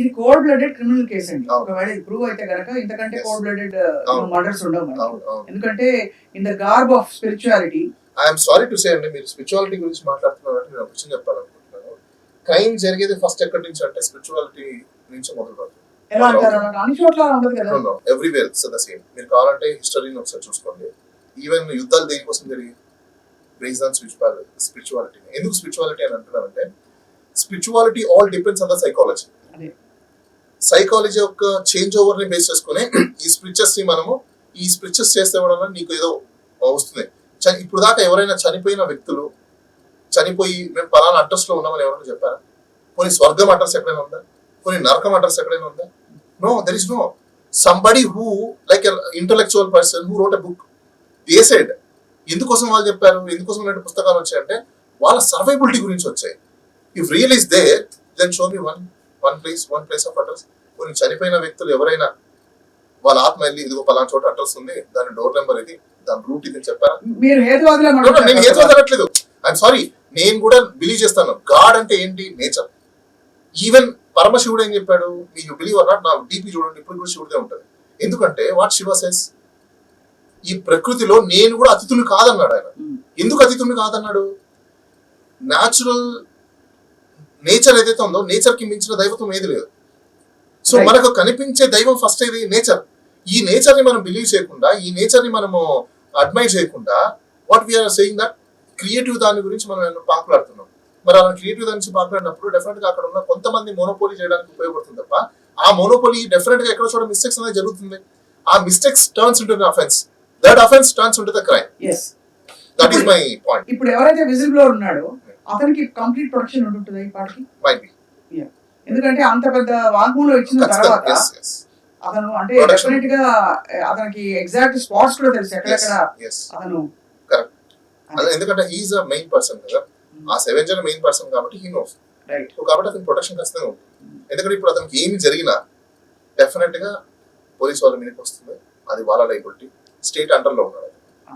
ఇది cold blooded criminal case అండి. ఒకవేళ ఇది ప్రూవ్ అయితే గనక ఇంతకంటే. Cold blooded. మర్డర్స్ ఉండవు ఎందుకంటే in the garb of spirituality I'm sorry to say అండి మీరు స్పిరిచువాలిటీ గురించి మాట్లాడుతున్నారు నేను విషయం చెప్పాలనుకుంటున్నాను. క్రైమ్ జరిగేది ఫస్ట్ ఎక్కడి నుంచి అంటే స్పిరిచువాలిటీ నుంచి మొదలు పడుతుంది ఎలా అంటారు? అన్ని చోట్ల ఉండదు కదా. ఎవ్రీవేర్ ఇట్స్ ద సేమ్ మీరు కావాలంటే హిస్టరీని ఒకసారి చూసుకోండి. ఈవెన్ యుద్ధాలు దేనికోసం జరిగి బేస్డ్ ఆన్ స్పిరిచువాలిటీ స్పిరిచువాలిటీ ఎందుకు స్పిరిచువాలిటీ అని అంటున్నారంటే spirituality all depends on the psychology. Psychology యొక్క చేంజ్ ఓవర్ని బేస్ చేసుకుని ఈ స్పిరిచర్స్ని మనము ఈ స్పిరిచర్స్ చేస్తే వల్ల నీకు ఏదో వస్తుంది. ఇప్పుడు దాకా ఎవరైనా చనిపోయిన వ్యక్తులు చనిపోయి మేము పలానా అడ్రస్లో ఉన్నామని ఎవరైనా చెప్పారా? కొన్ని స్వర్గం అడ్రస్ ఎక్కడైనా ఉందా? కొన్ని నరకం అడ్రస్ ఎక్కడైనా ఉందా? No there is no somebody who like intellectual person who wrote a book they said ఎందుకోసం వాళ్ళు చెప్పారు? ఎందుకోసం ఇలాంటి పుస్తకాలు వచ్చాయంటే వాళ్ళ సర్వైబిలిటీ గురించి వచ్చాయి. If real is they then show me one one place one place of address కొన్ని చనిపోయిన వ్యక్తులు ఎవరైనా వాళ్ళ ఆత్మ వెళ్ళి ఇదిగో పలానా చోట అడ్రస్ ఉంది దాని డోర్ నెంబర్ ఇది దాని రూట్ ఇది చెప్పారా? నేను ఏదో వదలట్లేదు ఐఎమ్ సారీ నేను కూడా బిలీవ్ చేస్తాను. గాడ్ అంటే ఏంటి? నేచర్ ఈవెన్ పరమశివుడు ఏం చెప్పాడు? మీకు బిలీవ్ అర్ నాట్ నా డీపీ చూడండి ఇప్పుడు కూడా శివుడే ఉంటుంది. ఎందుకంటే వాట్ శివ సెస్ ఈ ప్రకృతిలో నేను కూడా అతిథులు కాదన్నాడు ఆయన. Hmm. ఎందుకు అతిథులు కాదన్నాడు? న్యాచురల్ నేచర్ ఏదైతే ఉందో నేచర్కి మించిన దైవత్వం ఏది లేదు. సో. మనకు కనిపించే దైవం ఫస్ట్ ఇది నేచర్ ఈ నేచర్ని మనం బిలీవ్ చేయకుండా ఈ నేచర్ని మనము అడ్మైర్ చేయకుండా what we are saying that creative దాని గురించి మనం పాకులాడుతున్నాం. మరి అలా క్రియేటివ్ దాని గురించి పాకులాడినప్పుడు డెఫినెట్గా అక్కడ ఉన్న కొంతమంది మోనోపోలీ చేయడానికి ఉపయోగపడుతుంది తప్ప ఆ మోనోపోలీ డెఫినెట్గా ఎక్కడ చోట మిస్టేక్స్ అనేది జరుగుతుంది. ఆ mistakes turns into offence that offence turns into the crime that is my point ఇప్పుడు ఎవరైతే విజిల్ బ్లోర్ ఉన్నాడో అతనికి కంప్లీట్ ప్రొటెక్షన్ ఉంటుంటుంది ఈ పాటికి? మైట్ బి ఎందుకంటే అంత పెద్ద వాగ్మూలం ఇచ్చిన తర్వాత అతను అంటే. డెఫినెట్గా అతనికి ఎగ్జాక్ట్ స్పాట్స్ కూడా తెలుసు. ఎక్కడెక్కడ అతను ఎందుకంటే హీఈస్ అ మెయిన్ పర్సన్ కదా. ఆ సెవెన్ జన్ మెయిన్ పర్సన్ కాబట్టి హీ నోస్ రైట్ సో కాబట్టి అతని ప్రొటెక్షన్ ఖచ్చితంగా ఉంటుంది. ఎందుకంటే ఇప్పుడు అతనికి ఏమి జరిగినా డెఫినెట్గా పోలీస్ వాళ్ళ మీదకి వస్తుంది. అది వాళ్ళ లైబిలిటీ స్టేట్ అండర్లో ఉన్నాడు